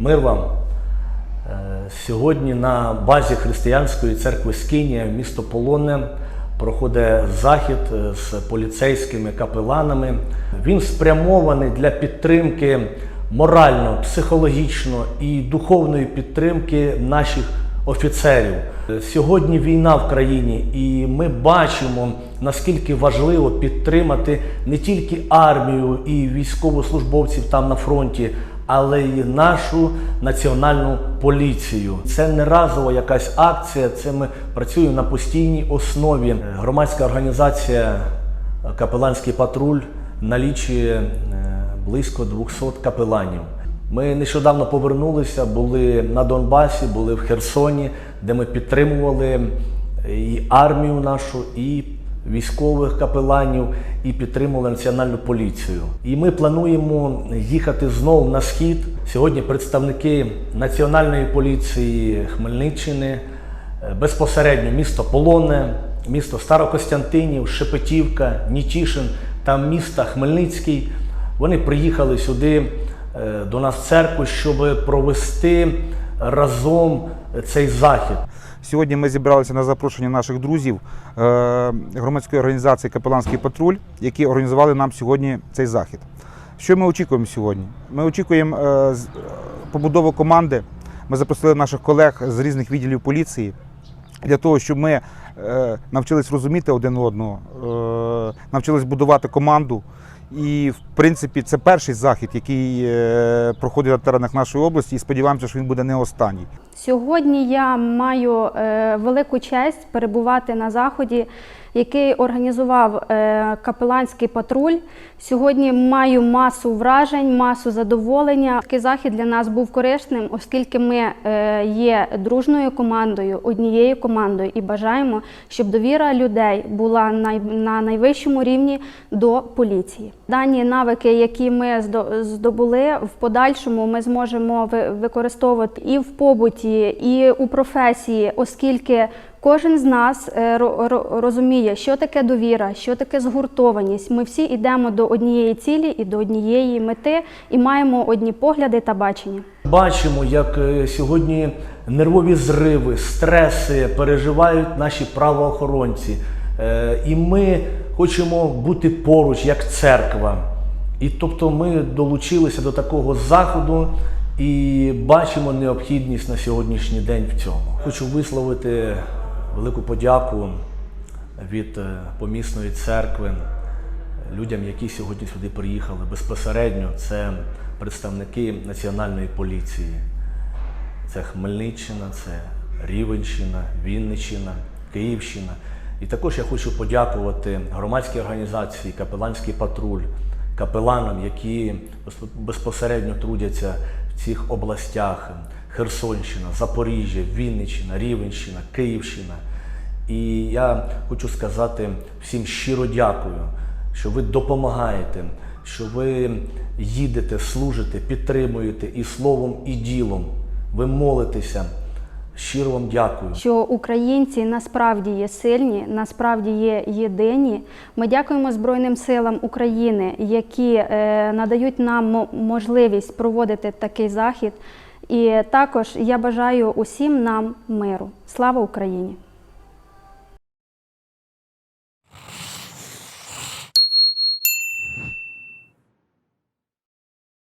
Мир вам. Е, Сьогодні на базі Християнської церкви Скинія місто Полонне проходить захід е, з поліцейськими капеланами. Він спрямований для підтримки морально, психологічно і духовної підтримки наших офіцерів. Сьогодні війна в країні, і ми бачимо, наскільки важливо підтримати не тільки армію і військовослужбовців там на фронті, але й нашу національну поліцію. Це не разова якась акція, це ми працюємо на постійній основі. Громадська організація Капеланський патруль налічує е, близько 200 капеланів. Ми нещодавно повернулися, були на Донбасі, були в Херсоні, де ми підтримували і армію нашу, і військових капеланів, і підтримували національну поліцію. І ми плануємо їхати знову на схід. Сьогодні представники Національної поліції Хмельниччини, е, безпосередньо місто Полонне, місто Старокостянтинів, Шепетівка, Нітішин та міста Хмельницький. Вони приїхали сюди е, до нас в церкву, щоб провести разом цей захід. Сьогодні ми зібралися на запрошення наших друзів е, громадської організації Капеланський патруль, які організували нам сьогодні цей захід. Що ми очікуємо сьогодні? Ми очікуємо е, побудову команди. Ми запросили наших колег з різних відділів поліції для того, щоб ми е, навчились розуміти один одного, е, навчились будувати команду. І, в принципі, це перший захід, який е, проходить на теренах нашої області, і сподіваємося, що він буде не останній. Сьогодні я маю е, велику честь перебувати на заході, який організував е, капеланський патруль. Сьогодні маю масу вражень, масу задоволення. Такий захід для нас був корисним, оскільки ми є дружною командою, однією командою і бажаємо, щоб довіра людей була на найвищому рівні до поліції. Дані навики, які ми здо- здобули, в подальшому ми зможемо ви- використовувати і в побуті, і у професії, оскільки кожен з нас е, ро- ро- розуміє, що таке довіра, що таке згуртованість. Ми всі йдемо до однієї цілі і до однієї мети, і маємо одні погляди та бачення. Бачимо, як е, сьогодні нервові зриви, стреси переживають наші правоохоронці. Е, І ми хочемо бути поруч як церква. І тобто ми долучилися до такого заходу і бачимо необхідність на сьогоднішній день в цьому. Хочу висловити велику подяку від е, помісної церкви людям, які сьогодні сюди приїхали безпосередньо, це представники Національної поліції. Це Хмельниччина, це Рівенщина, Вінниччина, Київщина. І також я хочу подякувати громадській організації Капеланський патруль, капеланам, які безпосередньо трудяться в цих областях: Херсонщина, Запоріжжя, Вінниччина, Рівенщина, Київщина. І я хочу сказати всім щиро дякую, що ви допомагаєте, що ви їдете, служите, підтримуєте і словом, і ділом. Ви молитеся. Щиро вам дякую. що українці насправді є сильні, насправді є єдині. Ми дякуємо Збройним силам України, які е, надають нам можливість проводити такий захід. І також я бажаю усім нам миру. Слава Україні!